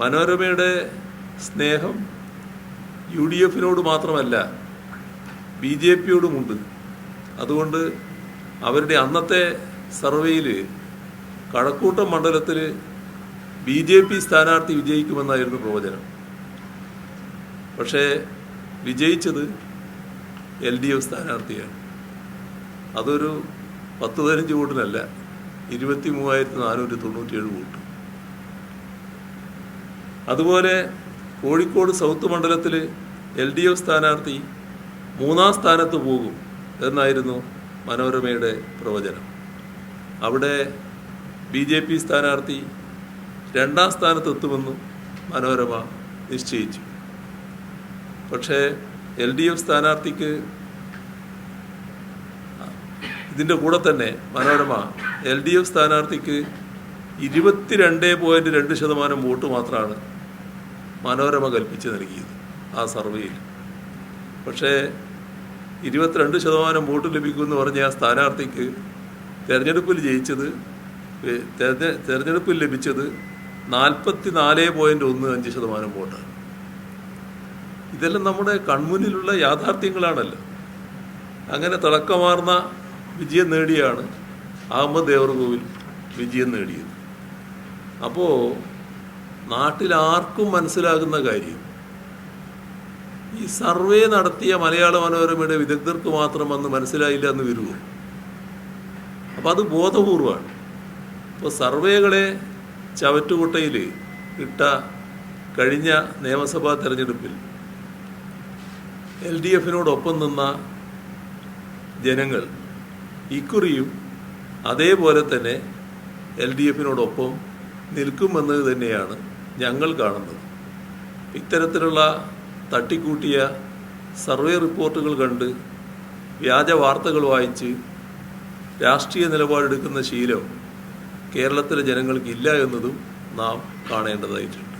മനോരമയുടെ സ്നേഹം U D എഫിനോട് മാത്രമല്ല ബി ജെ പിയോടുമുണ്ട് അതുകൊണ്ട് അവരുടെ അന്നത്തെ സർവേയിൽ കഴക്കൂട്ടം മണ്ഡലത്തിൽ ബി ജെ പി സ്ഥാനാർത്ഥി വിജയിക്കുമെന്നായിരുന്നു പ്രവചനം. പക്ഷേ വിജയിച്ചത് എൽ ഡി എഫ് സ്ഥാനാർത്ഥിയാണ്. അതൊരു പത്ത് പതിനഞ്ച് വോട്ടിനല്ല ഇരുപത്തി മൂവായിരത്തി നാനൂറ്റി തൊണ്ണൂറ്റിയേഴ് വോട്ട്. അതുപോലെ കോഴിക്കോട് സൗത്ത് മണ്ഡലത്തിൽ എൽ ഡി എഫ് സ്ഥാനാർത്ഥി മൂന്നാം സ്ഥാനത്ത് പോകും എന്നായിരുന്നു മനോരമയുടെ പ്രവചനം. അവിടെ ബി ജെ പി സ്ഥാനാർത്ഥി രണ്ടാം സ്ഥാനത്തെത്തുമെന്നും മനോരമ നിശ്ചയിച്ചു. പക്ഷേ എൽ ഡി എഫ് സ്ഥാനാർത്ഥിക്ക് ഇതിന്റെ കൂടെ തന്നെ മനോരമ എൽ ഡി എഫ് സ്ഥാനാർത്ഥിക്ക് ഇരുപത്തിരണ്ട് പോയിന്റ് രണ്ട് ശതമാനം വോട്ട് മാത്രമാണ് മനോരമ കൽപ്പിച്ച് നൽകിയത് ആ സർവേയിൽ. പക്ഷേ ഇരുപത്തിരണ്ട് ശതമാനം വോട്ട് ലഭിക്കുമെന്ന് പറഞ്ഞ ആ സ്ഥാനാർത്ഥിക്ക് തെരഞ്ഞെടുപ്പിൽ ജയിച്ചത് തെരഞ്ഞെടുപ്പിൽ ലഭിച്ചത് നാൽപ്പത്തി നാല് പോയിന്റ് ഒന്ന് അഞ്ച് ശതമാനം വോട്ടാണ്. ഇതെല്ലാം നമ്മുടെ കൺമുന്നിലുള്ള യാഥാർത്ഥ്യങ്ങളാണല്ലോ. അങ്ങനെ തിളക്കമാർന്ന വിജയം നേടിയാണ് അഹമ്മദ് ദേവർകോവിൽ വിജയം നേടിയത്. അപ്പോൾ നാട്ടിലാർക്കും മനസ്സിലാകുന്ന കാര്യം ഈ സർവേ നടത്തിയ മലയാള മനോരമയുടെ വിദഗ്ധർക്ക് മാത്രം അന്ന് മനസ്സിലായില്ല എന്ന് വരുമോ അപ്പോൾ അത് ബോധപൂർവമാണ്. ഇപ്പോൾ സർവേകളെ ചവറ്റുകുട്ടയിൽ ഇട്ട കഴിഞ്ഞ നിയമസഭാ തെരഞ്ഞെടുപ്പിൽ എൽ ഡി എഫിനോടൊപ്പം നിന്ന ജനങ്ങൾ ഇക്കുറിയും അതേപോലെ തന്നെ എൽ ഡി എഫിനോടൊപ്പം നിൽക്കുമെന്നത് തന്നെയാണ് ഞങ്ങൾ കാണുന്നത്. ഇത്തരത്തിലുള്ള തട്ടിക്കൂട്ടിയ സർവേ റിപ്പോർട്ടുകൾ കണ്ട് വ്യാജ വാർത്തകൾ വായിച്ച് രാഷ്ട്രീയ നിലപാടെടുക്കുന്ന ശീലം കേരളത്തിലെ ജനങ്ങൾക്കില്ല എന്നതും നാം കാണേണ്ടതായിട്ടുണ്ട്.